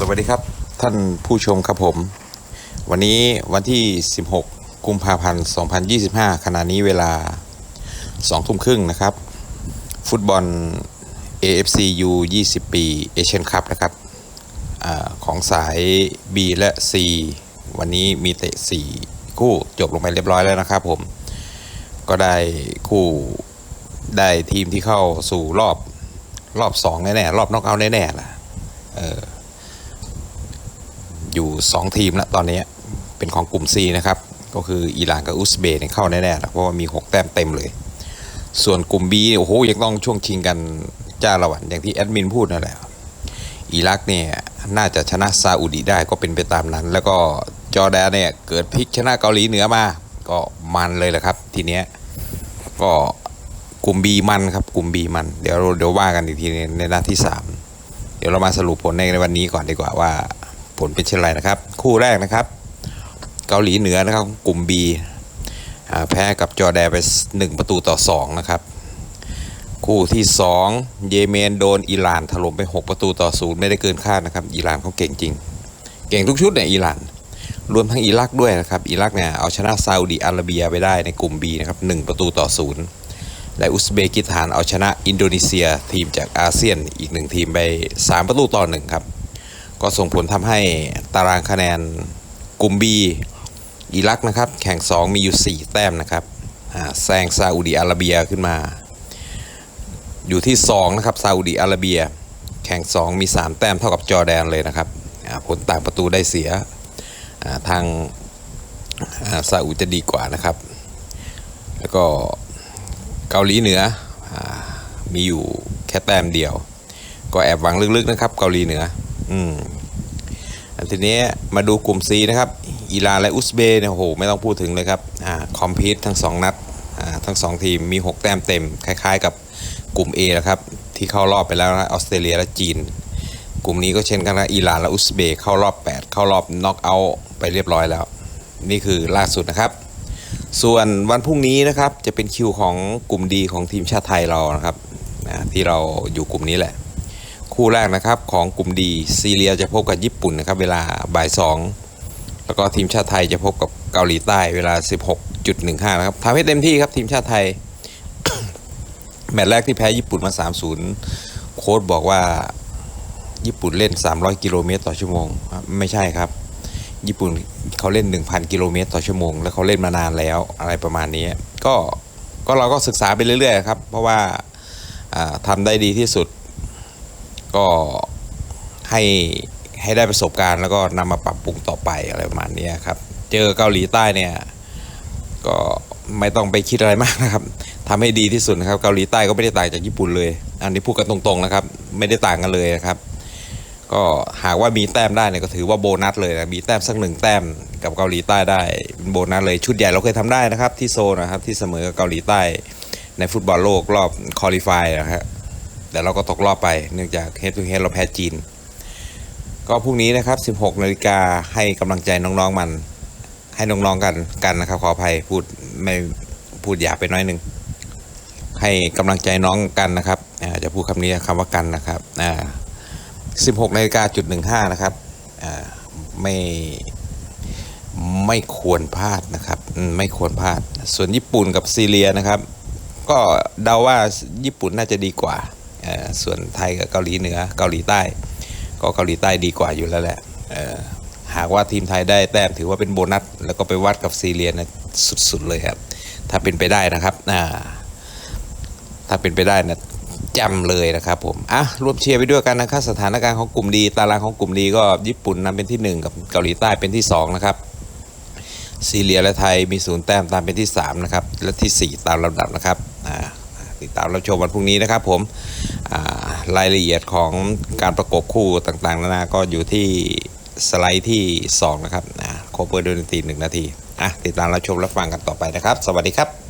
สวัสดีครับท่านผู้ชมครับผม วันนี้วันที่ 16 กุมภาพันธ์ 2025 ขณะนี้เวลา 2 ทุ่มครึ่งนะครับ ฟุตบอล AFC U 20 ปีเอเชียนคัพนะครับอของสาย B และ C วันนี้มีเตะ 4 คู่จบลงไปเรียบร้อยแล้วนะครับผม ก็ได้คู่ได้ทีมที่เข้าสู่รอบรอบ 2 แน่ๆ รอบน็อกเอาท์แน่ๆล่ะอ อยู่ 2 ทีมแล้วตอนนี้เป็นของกลุ่ม C นะครับ ก็คืออิหร่านกับอุซเบย์เข้าแน่ๆแล้วเพราะว่ามี 6 แต้มเต็มเลย ส่วนกลุ่มบีโอ้โหยังต้องช่วงชิงกันจ้าละวันอย่างที่แอดมินพูดนั่นแหละอิรักเนี่ยน่าจะชนะซาอุดีได้ก็เป็นไปตามนั้น แล้วก็จอร์แดนเนี่ยเกิดพลิกชนะเกาหลีเหนือมา ก็มันเลยแหละครับ ทีเนี้ยก็กลุ่ม B มันครับกลุ่ม B มัน เดี๋ยวเดี๋ยวว่ากันอีกทีในในนัดที่ 3 เดี๋ยวเรามาสรุปผลในวันนี้ก่อนดีกว่าว่า ผลเป็นเช่นไรนะครับ คู่แรกนะครับ เกาหลีเหนือนะครับกลุ่ม B แพ้กับจอแดนไป 1 ประตูต่อ 2 นะครับ คู่ที่ 2 เยเมนโดนอิหร่านถล่มไป 6 ประตูต่อศูนย์ไม่ได้เกินคาดนะครับ อิหร่านเขาเก่งจริง เก่งทุกชุดเนี่ยอิหร่าน รวมทั้งอิรักด้วยนะครับ อิรักเนี่ยเอาชนะซาอุดีอาระเบียไปได้ในกลุ่ม B นะครับ1ประตูต่อศูนย์และอุซเบกิสถานเอาชนะอินโดนีเซียทีมจากอาเซียนอีกหนึ่งทีมไป 3 ประตูต่อหนึ่งครับ ก็ส่งผลทำให้ตารางคะแนนกลุ่ม B อิรักนะครับ แข่ง 2 มีอยู่ 4 แต้มนะครับแซงซาอุดีอาระเบียขึ้นมา อยู่ที่ 2 นะครับซาอุดีอาระเบีย แข่ง 2 มี 3 แต้มเท่ากับจอแดนเลยนะครับผลต่างประตูได้เสียาทางาซาอุจะดีกว่านะครับ แล้วก็เกาหลีเหนืออมีอยู่แค่แต้มเดียว ก็แอบหวังลึกๆนะครับเกาหลีเหนือ อืมอันทีนี้มาดูกลุ่ม C นะครับอิหร่านและอุซเบย์เนี่ยโอ้โหไม่ต้องพูดถึงเลยครับอ่าคอมพิวทั้ง 2 นัดอ่าทั้ง 2 ทีมมี 6 แต้มเต็ม คล้าย ๆ กับกลุ่ม A นะครับที่เข้ารอบไปแล้วนะออสเตรเลียและจีน กลุ่มนี้ก็เช่นกันนะอิหร่านและอุซเบย์เข้ารอบ 8 เข้ารอบน็อกเอาท์ไปเรียบร้อยแล้ว นี่คือล่าสุดนะครับ ส่วนวันพรุ่งนี้นะครับจะเป็นคิวของกลุ่มดีของทีมชาติไทยเรานะครับนะที่เราอยู่กลุ่มนี้แหละ คู่แรกนะครับของกลุ่มดีซีเรียจะพบกับญี่ปุ่นนะครับเวลาบ่ายสองแล้วก็ทีมชาติไทยจะพบกับเกาหลีใต้เวลา 16.15นะครับทำให้เต็มที่ครับทีมชาติไทย แมตช์แรกที่แพ้ญี่ปุ่นมา 3-0 โค้ชบอกว่าญี่ปุ่นเล่น 300 กิโลเมตรต่อชั่วโมง ไม่ใช่ครับ ญี่ปุ่นเขาเล่น 1,000 กิโลเมตรต่อชั่วโมง แล้วเขาเล่นมานานแล้วอะไรประมาณนี้ ก็ก็เราก็ศึกษาไปเรื่อยๆครับ เพราะว่าอ่าทำได้ดีที่สุด ก็ให้ให้ได้ประสบการณ์แล้วก็นำมาปรับปรุงต่อไปอะไรประมาณนี้ครับ เจอเกาหลีใต้เนี่ยก็ไม่ต้องไปคิดอะไรมากนะครับทำให้ดีที่สุดนะครับเกาหลีใต้ก็ไม่ได้ต่างจากญี่ปุ่นเลย อันนี้พูดกันตรงๆนะครับ ไม่ได้ต่างกันเลยนะครับ ก็หากว่ามีแต้มได้เนี่ยก็ถือว่าโบนัสเลยนะมีแต้มสักหนึ่งแต้มกับเกาหลีใต้ได้เป็นโบนัสเลยชุดใหญ่เราเคยทำได้นะครับ ที่โซนนะครับที่เสมอกับเกาหลีใต้ในฟุตบอลโลกรอบคอลี่ฟายนะครับ แต่เราก็ตกรอบไปเนื่องจากเฮดทูเฮดเราแพ้จีน ก็พรุ่งนี้นะครับ 16นาฬิกาให้กำลังใจน้องๆมัน ให้น้องๆกันกันนะครับขออภัยพูดไม่พูดหยาบไปน้อยนึงให้กำลังใจน้องกันนะครับจะพูดคำนี้คำว่ากันนะครับ16นาฬิกาจุดหนึ่งห้านะครับไม่ไม่ควรพลาดนะครับไม่ควรพลาด ส่วนญี่ปุ่นกับซีเรียนะครับ ก็เดาว่าญี่ปุ่นน่าจะดีกว่า ส่วนไทยกับเกาหลีเหนือเกาหลีใต้ ก็เกาหลีใต้ดีกว่าอยู่แล้วแหละหากว่าทีมไทยได้แต้มถือว่าเป็นโบนัส แล้วก็ไปวัดกับซีเรียนะสุดๆเลยครับ ถ้าเป็นไปได้นะครับถ้าเป็นไปได้นะจำเลยนะครับผม อะร่วมเชียร์ไปด้วยกันนะครับ สถานการณ์ของกลุ่มดี ตารางของกลุ่มดีก็ญี่ปุ่นนำเป็นที่ 1 กับเกาหลีใต้เป็นที่ 2 นะครับ ซีเรียและไทยมีศูนย์แต้มตามเป็นที่ 3 นะครับ และที่ 4 ตามลำดับนะครับ อ่า ติดตามรับชมวันพรุ่งนี้นะครับผมรายละเอียดของการประกบคู่ต่างๆนานาก็อยู่ที่สไลด์ที่ 2 นะครับโคเปอร์ดนตรีหนึ่งนาทีอะติดตามรับชมรับฟังกันต่อไปนะครับ สวัสดีครับ